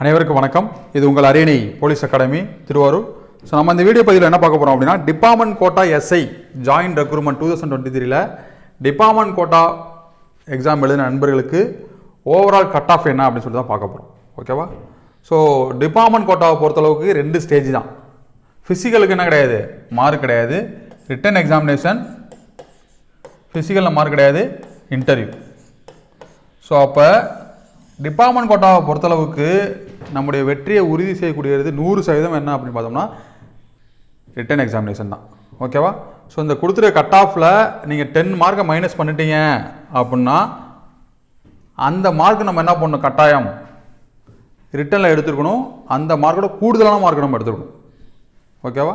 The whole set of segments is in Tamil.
அனைவருக்கும் வணக்கம். இது உங்கள் அரியணை போலீஸ் அகாடமி திருவாரூர். ஸோ நம்ம இந்த வீடியோ பதிவில் என்ன பார்க்க போகிறோம் அப்படின்னா department quota SI joint recruitment two thousand twenty த்ரீல டிபார்ட்மெண்ட் கோட்டா எக்ஸாம் எழுதின நண்பர்களுக்கு ஓவரால் கட் ஆஃப் என்ன அப்படின்னு சொல்லி தான் பார்க்க போகிறோம் ஓகேவா ஸோ டிபார்ட்மெண்ட் கோட்டாவை பொறுத்தளவுக்கு ரெண்டு ஸ்டேஜ் தான். ஃபிசிக்கலுக்கு என்ன கிடையாது? மார்க் கிடையாது. ரிட்டன் எக்ஸாமினேஷன் ஃபிசிக்கலில் மார்க் கிடையாது. இன்டர்வியூ ஸோ அப்போ டிபார்ட்மெண்ட் கோட்டாவை பொறுத்தளவுக்கு நம்முடைய வெற்றியை உறுதி செய்யக்கூடியது நூறு சதவீதம் என்ன அப்படின்னு பார்த்தோம்னா ரிட்டன் எக்ஸாமினேஷன் தான். ஓகேவா ஸோ இந்த கொடுத்துருக்க கட் ஆஃபில் நீங்கள் டென் மார்க்கை மைனஸ் பண்ணிட்டீங்க அப்படின்னா அந்த மார்க் நம்ம என்ன பண்ணணும்? கட்டாயம். ரிட்டனில் எடுத்துருக்கணும். அந்த மார்க்கோட கூடுதலான மார்க் நம்ம எடுத்துருக்கணும். ஓகேவா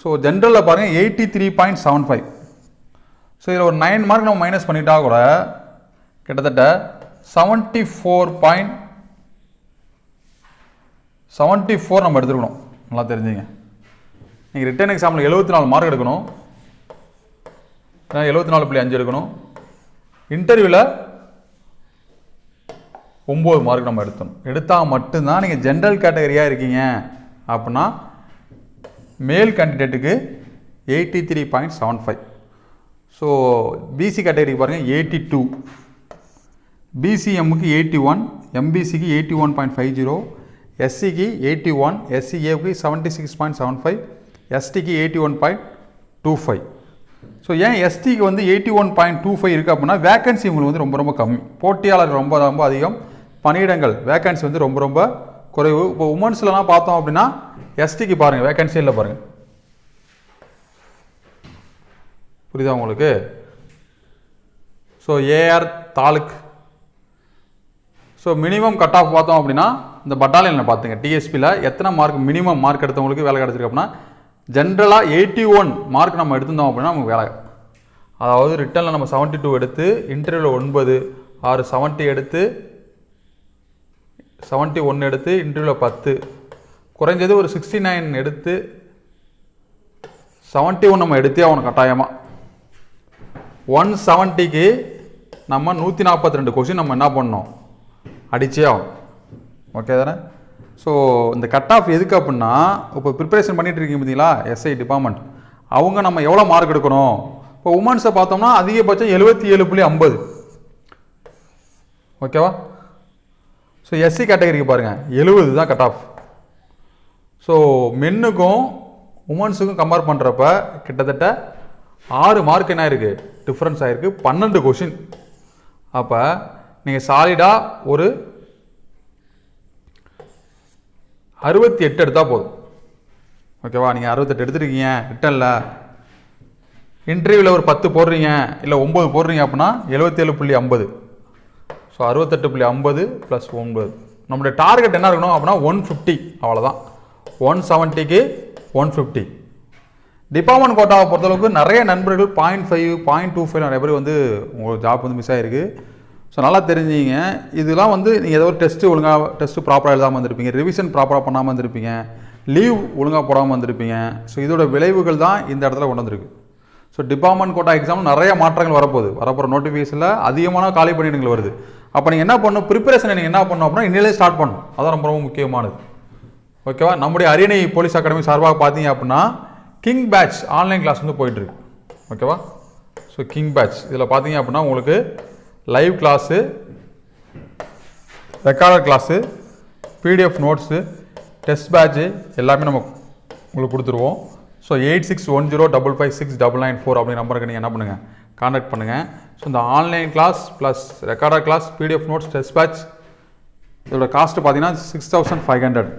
ஸோ ஜென்ரலில் பாருங்கள் eighty three point seven five so இதில் ஒரு நைன் மார்க் நம்ம மைனஸ் பண்ணிட்டா கூட கிட்டத்தட்ட seventy four point seventy four நம்ம எடுத்துருக்கணும். நல்லா தெரிஞ்சுங்க. நீங்கள் ரிட்டன் எக்ஸாமில் எழுபத்தி நாலு மார்க் எடுக்கணும். எழுபத்தி நாலு புள்ளி அஞ்சு எடுக்கணும். இன்டர்வியூவில் ஒம்பது மார்க் நம்ம எடுத்தணும். எடுத்தால் மட்டும்தான் நீங்கள் ஜென்ரல் கேட்டகரியாக இருக்கீங்க. அப்படின்னா male கேண்டிடேட்டுக்கு eighty three point seven five so BC கேட்டகரிக்கு பாருங்கள் எயிட்டி டூ பிசிஎம்முக்கு eighty one எம்பிசிக்கு eighty one point five zero எஸ்சிக்கு eighty one எஸ்சிஏவுக்கு seventy six point seven five எஸ்டிக்கு eighty one point two five so ஏன் எஸ்டிக்கு வந்து eighty one point two five இருக்குது அப்படின்னா வேகன்சி உங்களுக்கு வந்து ரொம்ப ரொம்ப கம்மி. போட்டியாளர் ரொம்ப ரொம்ப அதிகம். பணியிடங்கள் வேகன்சி வந்து ரொம்ப ரொம்ப குறைவு. இப்போ உமன்ஸ்லலாம் பார்த்தோம் அப்படின்னா எஸ்டிக்கு பாருங்கள் வேகன்சி இல்லை பாருங்கள் புரியுதா உங்களுக்கு? So AR taluk. So minimum cut off பார்த்தோம் அப்படின்னா இந்த பட்டாலியனில் பார்த்துங்க. டிஎஸ்பியில் எத்தனை மார்க் மினிமம் மார்க் எடுத்தவங்களுக்கு வேலை கிடச்சிருக்கு அப்படின்னா ஜென்ரலாக எயிட்டி ஒன் மார்க் நம்ம எடுத்திருந்தோம் அப்படின்னா நமக்கு வேலை. அதாவது ரிட்டனில் நம்ம செவன்ட்டி டூ எடுத்து இன்டர்வியூவில் ஒன்பது ஆறு செவன்ட்டி எடுத்து செவன்ட்டி ஒன் எடுத்து இன்டர்வியூவில் பத்து. குறைஞ்சது ஒரு சிக்ஸ்டி நைன் எடுத்து செவன்ட்டி ஒன் நம்ம எடுத்தே ஆகணும் கட்டாயமாக ஒன் செவன்ட்டிக்கு நம்ம நூற்றி நாற்பத்தி ரெண்டு கொஷின் நம்ம என்ன பண்ணோம்? அடிச்சே ஆகும். ஓகே தானே? ஸோ இந்த கட் ஆஃப் எதுக்கு அப்படின்னா இப்போ ப்ரிப்பரேஷன் பண்ணிகிட்டு இருக்கீங்க பார்த்தீங்களா எஸ்ஐ டிபார்ட்மெண்ட் அவங்க நம்ம எவ்வளோ மார்க் எடுக்கணும்? இப்போ உமன்ஸை பார்த்தோம்னா அதிகபட்சம் எழுபத்தி ஏழு புள்ளி ஐம்பது. ஓகேவா ஸோ எஸ்சி கேட்டகரிக்கு பாருங்கள் எழுபது தான் கட் ஆஃப் ஸோ மென்னுக்கும் உமன்ஸுக்கும் கம்பேர் பண்ணுறப்ப கிட்டத்தட்ட ஆறு மார்க் என்ன இருக்குது டிஃப்ரென்ஸ் ஆகிருக்கு பன்னெண்டு கொஷின் அப்போ நீங்கள் சாலிடாக ஒரு அறுபத்தி எட்டு எடுத்தால் போதும். ஓகேவா நீங்கள் அறுபத்தெட்டு எடுத்துருக்கீங்க. ரிட்டனில் இன்டர்வியூவில் ஒரு பத்து போடுறீங்க. இல்லை ஒம்பது போடுறீங்க அப்படின்னா எழுபத்தேழு புள்ளி ஐம்பது. ஸோ அறுபத்தெட்டு புள்ளி ஐம்பது ப்ளஸ் ஒன்பது. நம்மளுடைய டார்கெட் என்ன இருக்கணும் அப்படின்னா ஒன் ஃபிஃப்டி அவ்வளோதான் ஒன் செவன்ட்டிக்கு ஒன் ஃபிஃப்டி டிபார்ட்மெண்ட் கோட்டாவை பொறுத்தளவுக்கு நிறைய நண்பர்கள் point five point two five நிறைய பேர் வந்து உங்களுக்கு ஜாப் வந்து மிஸ் ஆகிருக்கு ஸோ நல்லா தெரிஞ்சுங்க இதெல்லாம் வந்து நீங்கள் ஏதோ ஒரு டெஸ்ட்டு ஒழுங்காக டெஸ்ட்டு ப்ராப்பராக எழுதாமல் வந்திருப்பீங்க. ரிவிஷன் ப்ராப்பராக பண்ணாமல் வந்திருப்பீங்க. லீவ் ஒழுங்காக போடாமல் வந்திருப்பீங்க. ஸோ இதோட விளைவுகள் தான் இந்த இடத்துல கொண்டு வந்திருக்கு. ஸோ டிபார்ட்மெண்ட் கோட்டா எக்ஸாம் நிறைய மாற்றங்கள் வரப்போகுது. வரப்போகிற நோட்டிஃபிகேஷனில் அதிகமான காலி பணியிடங்கள் வருது. அப்போ நீங்கள் என்ன பண்ணணும்? ப்ரிப்பரேஷன் நீங்கள் என்ன பண்ணணும் அப்படின்னா இன்னிலே ஸ்டார்ட் பண்ணணும். அதான் ரொம்ப ரொம்ப முக்கியமானது ஓகேவா நம்முடைய அரியணை போலீஸ் அகாடமி சார்பாக பார்த்தீங்க அப்படின்னா கிங் பேட்ச் ஆன்லைன் கிளாஸ் வந்து போயிட்டுருக்கு ஓகேவா ஸோ கிங் பேட்ச் இதில் பார்த்தீங்க அப்படின்னா உங்களுக்கு live class recorder class PDF notes test batch எல்லாமே நம்ம உங்களுக்கு கொடுத்துருவோம். So eight six one zero double five six double nine four அப்படிங்கிற நம்பருக்கு நீங்கள் என்ன பண்ணுங்கள் காண்டாக்ட் பண்ணுங்கள் ஸோ இந்த online class plus recorder class PDF notes test batch இதோட காஸ்ட்டு பார்த்தீங்கன்னா சிக்ஸ் தௌசண்ட் ஃபைவ் ஹண்ட்ரட்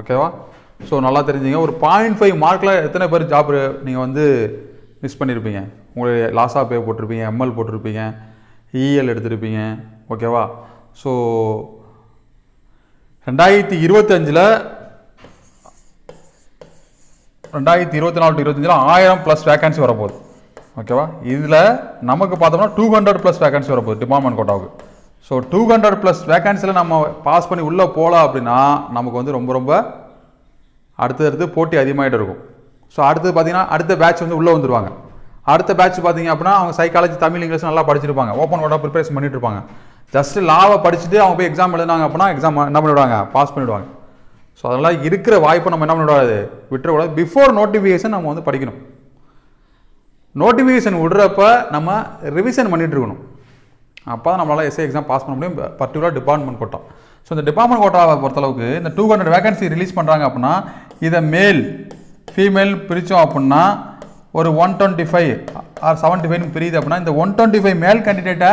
ஓகேவா ஸோ நல்லா தெரிஞ்சுங்க. ஒரு பாயிண்ட் ஃபைவ் மார்க்கில் எத்தனை பேர் ஜாப் நீங்கள் வந்து மிஸ் பண்ணியிருப்பீங்க உங்களுக்கு லாஸாக பே போட்டிருப்பீங்க எம்எல் போட்டிருப்பீங்க. இஎல் எடுத்திருப்பீங்க. ஓகேவா ஸோ ரெண்டாயிரத்தி இருபத்தஞ்சில் ரெண்டாயிரத்தி இருபத்தி நாலு இருபத்தஞ்சில் ஆயிரம் ப்ளஸ் வேகன்சி வரப்போகுது. ஓகேவா இதில் நமக்கு பார்த்தோம்னா டூ ஹண்ட்ரட் ப்ளஸ் வேகன்சி வரப்போகுது டிபார்ட்மெண்ட் கோட்டாவுக்கு ஸோ டூ ஹண்ட்ரட் ப்ளஸ் வேகன்சியில் நம்ம பாஸ் பண்ணி உள்ளே போகலாம் அப்படின்னா நமக்கு வந்து ரொம்ப ரொம்ப அடுத்து அடுத்து போட்டி அதிகமாகிட்டு இருக்கும். ஸோ அடுத்தது பார்த்தீங்கன்னா அடுத்த பேட்ச் வந்து உள்ளே வந்துடுவாங்க அடுத்த பேட்ச் பார்த்தீங்க அப்படின்னா அவங்க சைக்காலஜி தமிழ் இங்கிலீஷ் நல்லா படிச்சிருப்பாங்க. ஓப்பன் வேர்டாக ப்ரிப்பரேஷன் பண்ணிட்டு இருப்பாங்க ஜஸ்ட் லாவை படிச்சுட்டு அவங்க போய் எக்ஸாம் எழுதுனாங்க அப்படின்னா எக்ஸாம் என்ன பண்ணிவிடுவாங்க பாஸ் பண்ணிவிடுவாங்க ஸோ அதெல்லாம் இருக்கிற வாய்ப்பை நம்ம என்ன பண்ணிவிடாது விட்டுறக்கூடாது. பிஃபோர் நோட்டிஃபிகேஷன் நம்ம வந்து படிக்கணும். நோட்டிஃபிகேஷன் விடுறப்ப நம்ம ரிவிஷன் பண்ணிகிட்ருக்கணும் இருக்கணும் அப்போ தான் நம்மளால் எஸ்ஏ எக்ஸாம் பாஸ் பண்ண முடியும். பர்டிகுலர் டிபார்ட்மெண்ட் கோட்டா ஸோ இந்த டிபார்ட்மெண்ட் கோட்டாவை பொறுத்தளவுக்கு இந்த டூ ஹண்ட்ரட் வேகன்சி ரிலீஸ் பண்ணுறாங்க அப்படின்னா இதை மேல் ஃபீமேல் பிரித்தோம் அப்படின்னா ஒரு one twenty five or seventy ஃபைவ்னு பிரியுது அப்படின்னா இந்த one twenty five male கேண்டிடேட்டை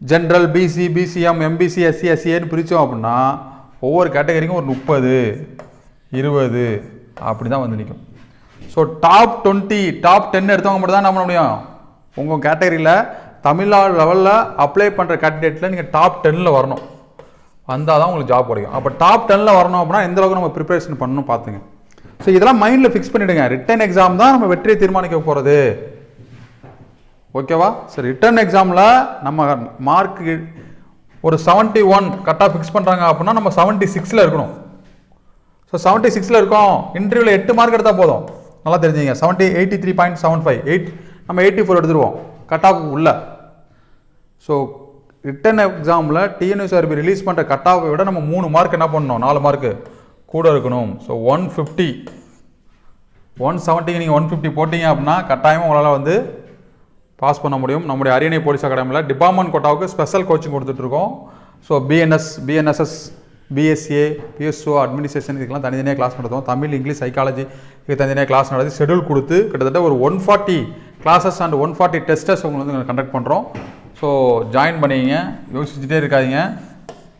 general BC BCM MBC SC எஸ்சிஏன்னு பிரித்தோம் அப்படின்னா ஒவ்வொரு கேட்டகரிக்கும் ஒரு முப்பது இருபது அப்படி தான் வந்து நிற்கும் so top twenty top ten எடுத்தவங்க மட்டும் தான் என்ன பண்ண முடியும்? உங்கள் கேட்டகரியில் தமிழ்நாடு லெவலில் அப்ளை பண்ணுற கேண்டிடேட்டில் நீங்கள் டாப் டென்னில் வரணும். வந்தால் தான் உங்களுக்கு ஜாப் கிடைக்கும். அப்போ டாப் டென்னில் வரணும் அப்படின்னா எந்தளவுக்கு நம்ம ப்ரிப்பரேஷன் பண்ணணும் பார்த்துங்க. ஸோ இதெல்லாம் மைண்டில் ஃபிக்ஸ் பண்ணிவிடுங்க ரிட்டன் எக்ஸாம் தான் நம்ம வெற்றியை தீர்மானிக்க போகிறது ஓகேவா சரி ரிட்டர்ன் எக்ஸாமில் நம்ம மார்க்கு ஒரு செவன்ட்டி ஒன் கரெக்டாக ஃபிக்ஸ் பண்ணுறாங்க அப்படின்னா நம்ம செவன்ட்டி சிக்ஸில் இருக்கணும். ஸோ செவன்ட்டி சிக்ஸில் இருக்கோம். இன்டர்வியூவில் எட்டு மார்க் எடுத்தால் போதும். நல்லா தெரிஞ்சுங்க. Seventy eighty three point seven five eight நம்ம எயிட்டி ஃபோர் எடுத்துருவோம். கட் ஆஃப் உள்ள. ஸோ ரிட்டன் எக்ஸாமில் டிஎன்யூசிஆர்பி ரிலீஸ் பண்ணுற கட் ஆஃபை விட நம்ம மூணு மார்க் என்ன பண்ணணும்? நாலு மார்க்கு கூட இருக்கணும். ஸோ ஒன் ஃபிஃப்டி ஒன் செவன்ட்டிக்கு நீங்கள் ஒன் ஃபிஃப்டி போட்டிங்க அப்படின்னா கட்டாயமாக உங்களால் வந்து பாஸ் பண்ண முடியும். நம்முடைய அரியணை போலீஸ் அகாடமியில் டிபார்ட்மெண்ட் கோட்டாவுக்கு ஸ்பெஷல் கோச்சிங் கொடுத்துட்ருக்கோம். So BNS BNSS BSA BSO administration இதுக்கெல்லாம் தனித்தனியாக கிளாஸ் நடத்துவோம். தமிழ் இங்கிலீஷ் சைக்காலஜி இதுக்கு தனித்தனியாக கிளாஸ் நடத்தி ஷெடியூல் கொடுத்து கிட்டத்தட்ட ஒரு one forty classes and one forty testers உங்களுக்கு வந்து கண்டக்ட் பண்ணுறோம் ஸோ ஜாயின் பண்ணிங்க யோசிச்சுட்டே இருக்காதீங்க.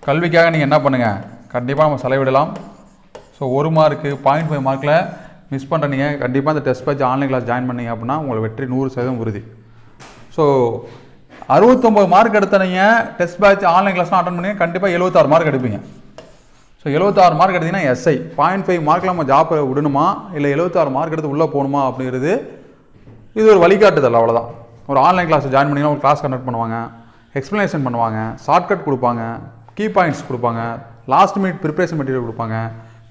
கல்விக்காக நீங்கள் என்ன பண்ணுங்கள் கண்டிப்பாக நம்ம செலவிடலாம். ஸோ ஒரு மார்க்கு பாயிண்ட் ஃபைவ் மார்க்கில் மிஸ் பண்ணுற நீங்கள் கண்டிப்பாக இந்த test batch online class join பண்ணீங்க அப்படின்னா உங்களை வெற்றி நூறு சதவீதம் உறுதி. ஸோ அறுபத்தொம்பது மார்க் எடுத்த நீங்கள் டெஸ்ட் பேட்ச் ஆன்லைன் கிளாஸ்லாம் அட்டன் பண்ணி கண்டிப்பாக எழுபத்தாறு மார்க் எடுப்பீங்க. ஸோ எழுபத்தாறு மார்க் எடுத்தீங்கன்னா எஸ்ஐ பாயிண்ட் ஃபைவ் மார்க்கில் நம்ம ஜாப் விடணுமா? இல்லை எழுபத்தாறு மார்க் எடுத்து உள்ளே போகணுமா அப்படிங்கிறது இது ஒரு வழிகாட்டுதல் அவ்வளோதான் ஒரு ஆன்லைன் கிளாஸ் ஜாயின் பண்ணிங்கன்னா ஒரு கிளாஸ் கண்டக்ட் பண்ணுவாங்க எக்ஸ்ப்ளனேஷன் பண்ணுவாங்க ஷார்ட்கட் கொடுப்பாங்க கீ பாயிண்ட்ஸ் கொடுப்பாங்க லாஸ்ட் மினிட் ப்ரிப்ரேஷன் மெட்டீரியல் கொடுப்பாங்க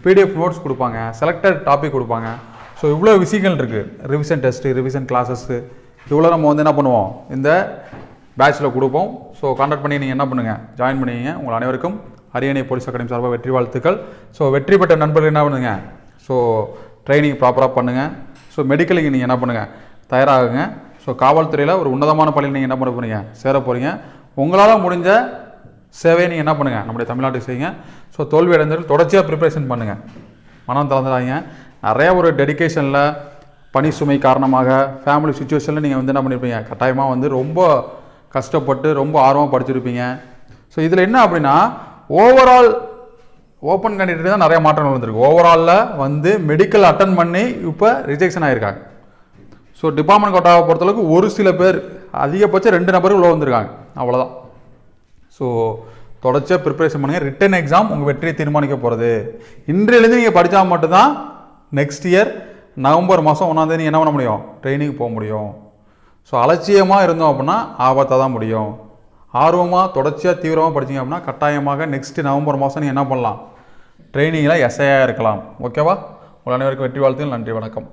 பிடிஎஃப் நோட்ஸ் கொடுப்பாங்க செலக்டட் டாபிக் கொடுப்பாங்க. ஸோ இவ்வளோ விஷயங்கள் இருக்குது ரிவிஷன் டெஸ்ட்டு ரிவிஷன் கிளாஸஸ்ஸு இவ்வளோ நம்ம வந்து என்ன பண்ணுவோம்? இந்த பேட்சில் கொடுப்போம். ஸோ கான்டாக்ட் பண்ணி நீங்கள் என்ன பண்ணுங்கள் ஜாயின் பண்ணிங்க. உங்கள் அனைவருக்கும் அரியணை போலீஸ் அகாடமி சார்பாக வெற்றி வாழ்த்துக்கள். ஸோ வெற்றி பெற்ற நண்பர்கள் என்ன பண்ணுங்க? ஸோ ட்ரைனிங் ப்ராப்பராக பண்ணுங்கள் ஸோ மெடிக்கலுக்கு நீங்கள் என்ன பண்ணுங்கள் தயாராகுங்க. ஸோ காவல்துறையில் ஒரு உன்னதமான பள்ளியில் நீங்கள் என்ன பண்ண போகிறீங்க சேர போகிறீங்க உங்களால் முடிஞ்ச சேவையை நீங்கள் என்ன பண்ணுங்கள் நம்முடைய தமிழ்நாட்டுக்கு செய்யுங்க. ஸோ தோல்வி அடைந்தவர்கள் தொடர்ச்சியாக ப்ரிப்பரேஷன் பண்ணுங்கள் மனம் திறந்துடாதீங்க நிறைய ஒரு டெடிகேஷனில் பணி சுமை காரணமாக ஃபேமிலி சுச்சுவேஷனில் நீங்கள் வந்து என்ன பண்ணியிருப்பீங்க கட்டாயமாக வந்து ரொம்ப கஷ்டப்பட்டு ரொம்ப ஆர்வமாக படிச்சிருப்பீங்க. ஸோ இதில் என்ன அப்படின்னா ஓவரால் ஓப்பன் கேண்டிடேட் தான் நிறைய மாற்றங்கள் வந்திருக்கு. ஓவராலில் வந்து மெடிக்கல் அட்டன் பண்ணி இப்போ ரிஜெக்ஷன் ஆகிருக்காங்க ஸோ டிபார்ட்மெண்ட் கோட்டாவை பொறுத்தளவுக்கு ஒரு சில பேர் அதிகபட்சம் ரெண்டு நபர்கள் உள்ள வந்திருக்காங்க. அவ்வளோதான் ஸோ தொடர்ச்சியாக ப்ரிப்பரேஷன் பண்ணுங்கள் ரிட்டன் எக்ஸாம் உங்கள் வெற்றியை தீர்மானிக்க போகிறது இன்றையிலேருந்து நீங்கள் படித்தா மட்டும்தான் நெக்ஸ்ட் இயர் நவம்பர் மாதம் ஒன்றாந்தேதி என்ன பண்ண முடியும்? ட்ரைனிங் போக முடியும். ஸோ அலட்சியமாக இருந்தோம் அப்படின்னா ஆபத்தாக தான் முடியும். ஆர்வமாக தொடர்ச்சியாக தீவிரமாக படிச்சீங்க அப்படின்னா கட்டாயமாக நெக்ஸ்ட் நவம்பர் மாதம் நீங்கள் என்ன பண்ணலாம்? ட்ரைனிங்கில் எஸ்ஐயாக இருக்கலாம். ஓகேவா உங்கள் அனைவருக்கும் வெற்றி வாழ்த்துகள் நன்றி வணக்கம்.